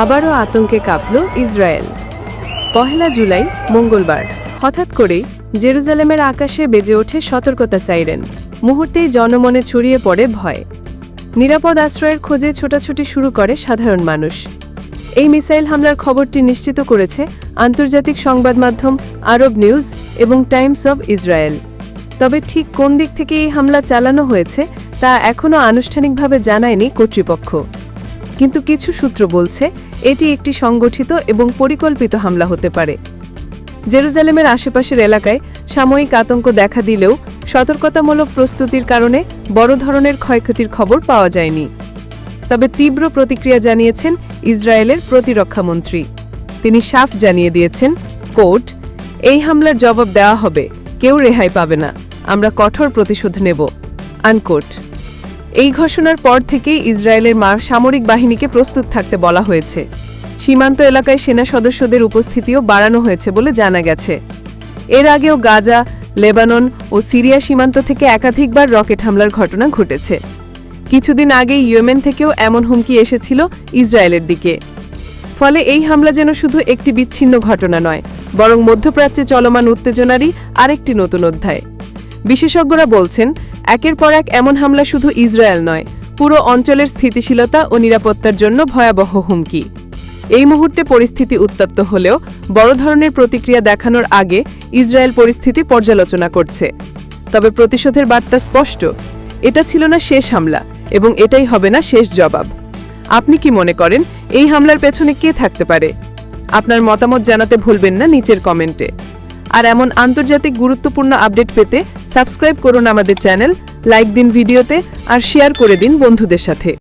আবারও আতঙ্কে কাঁপল ইসরায়েল। পহেলা জুলাই, মঙ্গলবার। হঠাৎ করেই জেরুজালেমের আকাশে বেজে ওঠে সতর্কতা সাইরেন। মুহূর্তেই জনমনে ছড়িয়ে পড়ে ভয়। নিরাপদ আশ্রয়ের খোঁজে ছোটাছুটি শুরু করে সাধারণ মানুষ। এই মিসাইল হামলার খবরটি নিশ্চিত করেছে আন্তর্জাতিক সংবাদ মাধ্যম আরব নিউজ এবং টাইমস অব ইসরায়েল। তবে ঠিক কোন দিক থেকে এই হামলা চালানো হয়েছে তা এখনও আনুষ্ঠানিকভাবে জানায়নি কর্তৃপক্ষ। কিন্তু কিছু সূত্র বলছে এটি একটি সংগঠিত এবং পরিকল্পিত হামলা হতে পারে। জেরুজালেমের আশেপাশের এলাকায় সাময়িক আতঙ্ক দেখা দিলেও সতর্কতামূলক প্রস্তুতির কারণে বড় ধরনের ক্ষয়ক্ষতির খবর পাওয়া যায়নি। তবে তীব্র প্রতিক্রিয়া জানিয়েছেন ইসরায়েলের প্রতিরক্ষামন্ত্রী। তিনি সাফ জানিয়ে দিয়েছেন, কোর্ট, এই হামলার জবাব দেওয়া হবে, কেউ রেহাই পাবে না, আমরা কঠোর প্রতিশোধ নেব। আনকোট এই ঘোষণার পর থেকেই ইসরায়েলের মা সামরিক বাহিনীকে প্রস্তুত থাকতে বলা হয়েছে। সীমান্ত এলাকায় সেনা সদস্যদের উপস্থিতিও বাড়ানো হয়েছে বলে জানা গেছে। এর আগেও গাজা, লেবানন ও সিরিয়া সীমান্ত থেকে একাধিকবার রকেট হামলার ঘটনা ঘটেছে। কিছুদিন আগে ইয়েমেন থেকেও এমন হুমকি এসেছিল ইসরায়েলের দিকে। ফলে এই হামলা যেন শুধু একটি বিচ্ছিন্ন ঘটনা নয়, বরং মধ্যপ্রাচ্যে চলমান উত্তেজনারই আরেকটি নতুন অধ্যায়। বিশেষজ্ঞরা বলছেন, একের পর এক এমন হামলা শুধু ইসরায়েল নয়, পুরো অঞ্চলের স্থিতিশীলতা ও নিরাপত্তার জন্য ভয়াবহ হুমকি। এই মুহূর্তে পরিস্থিতি উত্তপ্ত হলেও বড় ধরনের প্রতিক্রিয়া দেখানোর আগে ইসরায়েল পরিস্থিতি পর্যালোচনা করছে। তবে প্রতিশোধের বার্তা স্পষ্ট, এটা ছিল না শেষ হামলা এবং এটাই হবে না শেষ জবাব। আপনি কি মনে করেন, এই হামলার পেছনে কে থাকতে পারে? আপনার মতামত জানাতে ভুলবেন না নিচের কমেন্টে। আর এমন আন্তর্জাতিক গুরুত্বপূর্ণ আপডেট পেতে সাবস্ক্রাইব করুন আমাদের চ্যানেল, লাইক দিন ভিডিওতে, আর শেয়ার করে দিন বন্ধুদের সাথে।